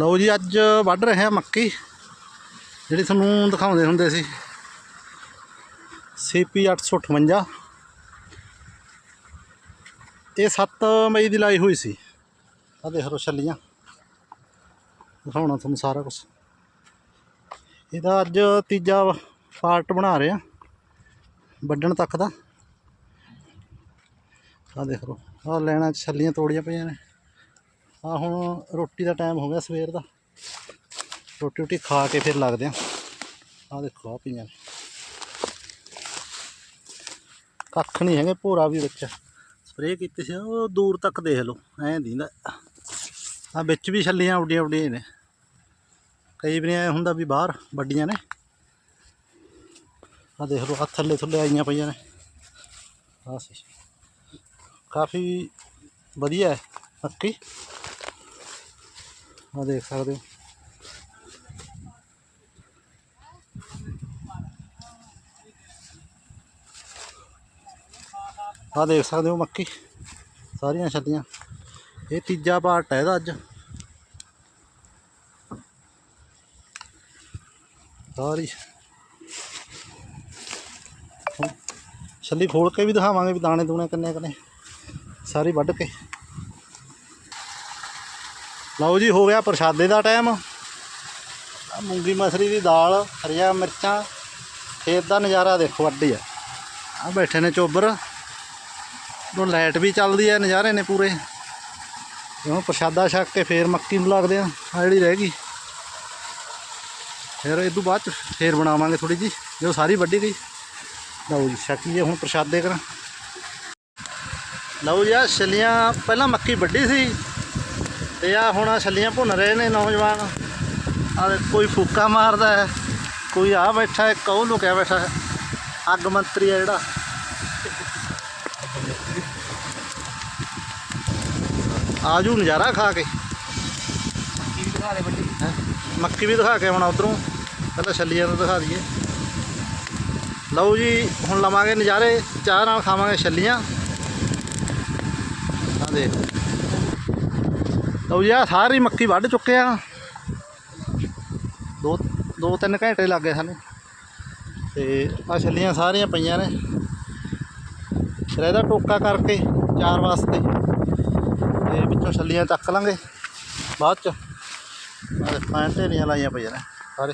ਲਓ ਜੀ, ਅੱਜ ਵੱਢ ਰਹੇ ਹਾਂ ਮੱਕੀ, ਜਿਹੜੀ ਤੁਹਾਨੂੰ ਦਿਖਾਉਂਦੇ ਹੁੰਦੇ ਸੀ। CP 858 ਇਹ 7 ਮਈ ਦੀ ਲਾਈ ਹੋਈ ਸੀ। ਆ ਦੇਖ ਲਓ ਛੱਲੀਆਂ। ਦਿਖਾਉਣਾ ਤੁਹਾਨੂੰ ਸਾਰਾ ਕੁਝ ਇਹਦਾ ਅੱਜ ਤੀਜਾ ਪਾਰਟ ਬਣਾ ਰਹੇ ਆ ਵੱਢਣ ਤੱਕ ਦਾ। ਆ ਦੇਖ ਲਓ ਆ ਲੈਣਾ ਛੱਲੀਆਂ ਤੋੜੀਆਂ ਪਈਆਂ ਨੇ। ਆ ਹੁਣ ਰੋਟੀ ਦਾ ਟਾਈਮ ਹੋ ਗਿਆ ਸਵੇਰ ਦਾ। ਰੋਟੀ ਰੋਟੀ ਖਾ ਕੇ ਫਿਰ ਲੱਗਦੇ ਆ। ਆ ਦੇਖੋ ਆ ਪਈਆਂ ਨੇ। ਕੱਖ ਨਹੀਂ ਹੈਗੇ, ਭੋਰਾ ਵੀ ਵਿੱਚ। ਸਪਰੇਅ ਕੀਤੀ ਸੀ, ਉਹ ਦੂਰ ਤੱਕ ਦੇਖ ਲਓ, ਐਂ ਦੀਂਦਾ ਆ ਵਿੱਚ ਵੀ ਛੱਲੀਆਂ ਉੱਡੀਆਂ ਉੱਡੀਆਂ ਨੇ। ਕਈ ਵਾਰੀ ਐ ਹੁੰਦਾ ਵੀ ਬਾਹਰ ਵੱਡੀਆਂ ਨੇ। ਆ ਦੇਖ ਲਓ ਆ ਥੱਲੇ ਥੱਲੇ ਆਈਆਂ ਪਈਆਂ ਨੇ। ਆ ਸੀ। ਕਾਫੀ ਵਧੀਆ ਹੈ ਮੱਕੀ ਆ ਦੇਖ ਸਕਦੇ ਹੋ। ਆ ਦੇਖ ਸਕਦੇ ਹੋ ਮੱਕੀ, ਸਾਰੀਆਂ ਛੱਲੀਆਂ ਇਹ ਤੀਜਾ ਪਾਰਟ ਹੈ ਇਹਦਾ ਅੱਜ। ਸਾਰੀ। ਹੁਣ ਛੱਲੀ ਫੋਲ ਕੇ ਵੀ ਦਿਖਾਵਾਂਗੇ ਵੀ ਦਾਣੇ ਦੂਣੇ ਕਿੰਨੇ ਕਿੰਨੇ ਸਾਰੀ ਵੱਢ ਕੇ। ਲਓ ਜੀ, ਹੋ ਗਿਆ ਪ੍ਰਸ਼ਾਦੇ ਦਾ ਟਾਈਮ। ਮੂੰਗੀ ਮਸਰੀ ਦੀ ਦਾਲ, ਹਰੀਆਂ ਮਿਰਚਾਂ, ਖੇਤ ਦਾ ਨਜ਼ਾਰਾ ਦੇਖੋ ਅੱਡੀ ਆ। ਆ ਬੈਠੇ ਨੇ ਚੋਬਰ। ਨੂੰ ਲਾਈਟ ਵੀ ਚੱਲਦੀ ਆ, ਨਜ਼ਾਰੇ ਨੇ ਪੂਰੇ। ਤੇ ਹੁਣ ਪ੍ਰਸ਼ਾਦਾ ਛਕ ਕੇ ਫੇਰ ਮੱਕੀ ਨੂੰ ਲੱਗਦੇ ਆ। ਆ ਜਿਹੜੀ ਰਹਿ ਗਈ। ਫਿਰ ਇਹ ਤੋਂ ਬਾਅਦ ਚ ਫੇਰ ਬਣਾਵਾਂਗੇ ਥੋੜੀ ਜੀ ਜੋ ਸਾਰੀ ਵੱਢੀ ਗਈ। ਲਓ ਜੀ ਛਕੀਏ ਹੁਣ ਪ੍ਰਸ਼ਾਦੇ ਕਰਾਂ। ਲਓ ਜੀ ਆ ਛੱਲੀਆਂ ਪਹਿਲਾਂ ਮੱਕੀ ਵੱਢੀ ਸੀ। ਤੇ ਆ ਹੁਣ ਛੱਲੀਆਂ ਭੁੰਨ ਰਹੇ ਨੇ ਨੌਜਵਾਨ। ਆ ਕੋਈ ਫੂਕਾ ਮਾਰਦਾ ਹੈ ਕੋਈ ਆ ਬੈਠਾ ਹੈ ਕੌ ਲੁਕਿਆ ਬੈਠਾ ਹੈ। ਅੱਗ ਮੰਤਰੀ ਆ ਜਿਹੜਾ। ਆਜੂ ਨਜ਼ਾਰਾ ਖਾ ਕੇ। ਮੱਕੀ ਵੀ ਦਿਖਾ ਕੇ ਹੁਣ ਉਧਰੋਂ। ਪਹਿਲਾਂ ਛੱਲੀਆਂ ਨੂੰ ਦਿਖਾ ਦਈਏ। ਲਓ ਜੀ ਹੁਣ ਲਵਾਂਗੇ ਨਜ਼ਾਰੇ। ਚਾਹ ਨਾਲ ਖਾਵਾਂਗੇ ਛੱਲੀਆਂ। ਆ ਦੇਖ। ਲਓ ਜੀ ਆ ਸਾਰੀ ਮੱਕੀ ਵੱਢ ਚੁੱਕੇ ਆ। ਦੋ ਦੋ ਤਿੰਨ ਘੰਟੇ ਲੱਗ ਗਏ ਸਾਨੂੰ। ਤੇ ਆ ਛੱਲੀਆਂ ਸਾਰੀਆਂ ਪਈਆਂ ਨੇ। ਫਿਰ ਇਹਦਾ ਟੋਕਾ ਕਰਕੇ ਚਾਰ ਵਾਸਤੇ। ਤੇ ਵਿੱਚੋਂ ਛੱਲੀਆਂ ਚੱਕ ਲਾਂਗੇ। ਬਾਅਦ ਚ ਆਹ ਪਾਣ ਢੇਰੀਆਂ ਲਾਈਆਂ ਪਈਆਂ ਨੇ ਸਾਰੇ।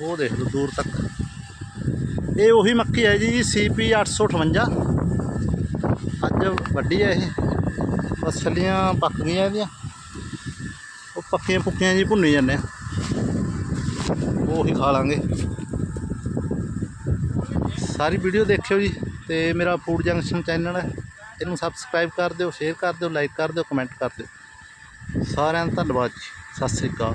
ਉਹ ਦੇਖ ਲਓ, ਦੂਰ ਤੱਕ। ਇਹ ਉਹੀ ਮੱਕੀ ਹੈ ਜੀ CP 858 ਅੱਜ ਵੱਡੀ ਹੈ ਇਹ। ਬਸ ਛੱਲੀਆਂ ਪੱਕ ਗਈਆਂ ਇਹਦੀਆਂ। ਉਹ ਪੱਕੀਆਂ ਪੁੱਕੀਆਂ ਜੀ ਭੁੰਨੀ ਜਾਂਦੇ ਆ। ਉਹ ਹੀ ਖਾ ਲਾਂਗੇ। ਸਾਰੀ ਵੀਡੀਓ ਦੇਖਿਓ ਜੀ ਤੇ ਮੇਰਾ ਫੂਡ ਜੰਕਸ਼ਨ ਚੈਨਲ ਹੈ। ਇਹਨੂੰ ਸਬਸਕ੍ਰਾਈਬ ਕਰ ਦਿਓ, ਸ਼ੇਅਰ ਕਰ ਦਿਓ, ਲਾਈਕ ਕਰ ਦਿਓ, ਕਮੈਂਟ ਕਰ ਦਿਓ। ਸਾਰਿਆਂ ਦਾ ਧੰਨਵਾਦ ਜੀ। ਸਤਿ ਸ੍ਰੀ ਅਕਾਲ।